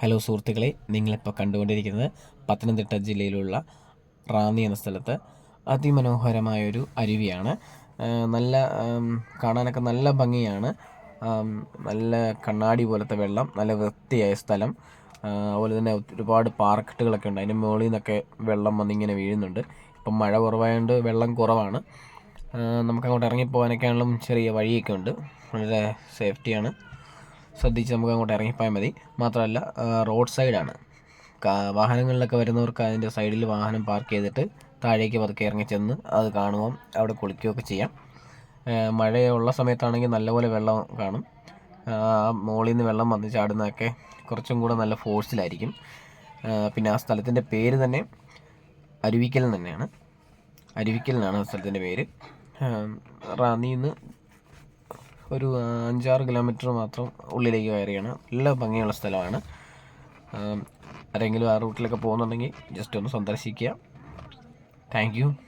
Hello സുഹൃത്തുക്കളെ നിങ്ങളിപ്പോൾ കണ്ടുകൊണ്ടിരിക്കുന്നത് പത്തനംതിട്ട ജില്ലയിലുള്ള റാന്നി എന്ന സ്ഥലത്ത് അതിമനോഹരമായൊരു അരുവിയാണ്. നല്ല കാണാനൊക്കെ നല്ല ഭംഗിയാണ്. നല്ല കണ്ണാടി പോലത്തെ വെള്ളം നല്ല വൃത്തിയായ സ്ഥലം. അതുപോലെ തന്നെ ഒരുപാട് പാർക്കറ്റുകളൊക്കെ ഉണ്ട്. അതിന്റെ മുകളിൽ നിന്നൊക്കെ വെള്ളം വന്നിങ്ങനെ വീഴുന്നുണ്ട്. ഇപ്പം മഴ കുറവായതുകൊണ്ട് വെള്ളം കുറവാണ്. നമുക്ക് അങ്ങോട്ട് ഇറങ്ങിപ്പോകാനൊക്കെ ആണെങ്കിലും ചെറിയ വഴിയൊക്കെ ഉണ്ട്. വളരെ സേഫ്റ്റിയാണ്. ശ്രദ്ധിച്ച് നമുക്ക് അങ്ങോട്ട് ഇറങ്ങിപ്പോയാൽ മതി. മാത്രമല്ല റോഡ് സൈഡാണ്. വാഹനങ്ങളിലൊക്കെ വരുന്നവർക്ക് അതിന്റെ സൈഡിൽ വാഹനം പാർക്ക് ചെയ്തിട്ട് താഴേക്ക് പതുക്കെ ഇറങ്ങി ചെന്ന് അത് കാണുകയും അവിടെ കുളിക്കുകയൊക്കെ ചെയ്യാം. മഴയുള്ള സമയത്താണെങ്കിൽ നല്ലപോലെ വെള്ളം കാണും. മുകളിൽ നിന്ന് വെള്ളം വന്ന് ചാടുന്നതൊക്കെ കുറച്ചും കൂടെ നല്ല ഫോഴ്സിലായിരിക്കും. പിന്നെ ആ സ്ഥലത്തിന്റെ പേര് തന്നെ അരുവിക്കൽ തന്നെയാണ്. അരുവിക്കൽ എന്നാണ് ആ സ്ഥലത്തിന്റെ പേര്. റാന്നിയിൽ ഒരു അഞ്ചാറ് കിലോമീറ്റർ മാത്രം ഉള്ളിലേക്ക് കയറിയാണ്. നല്ല ഭംഗിയുള്ള സ്ഥലമാണ്. ആരെങ്കിലും ആ റൂട്ടിലൊക്കെ പോകുന്നുണ്ടെങ്കിൽ ജസ്റ്റ് ഒന്ന് സന്ദർശിക്കുക. താങ്ക്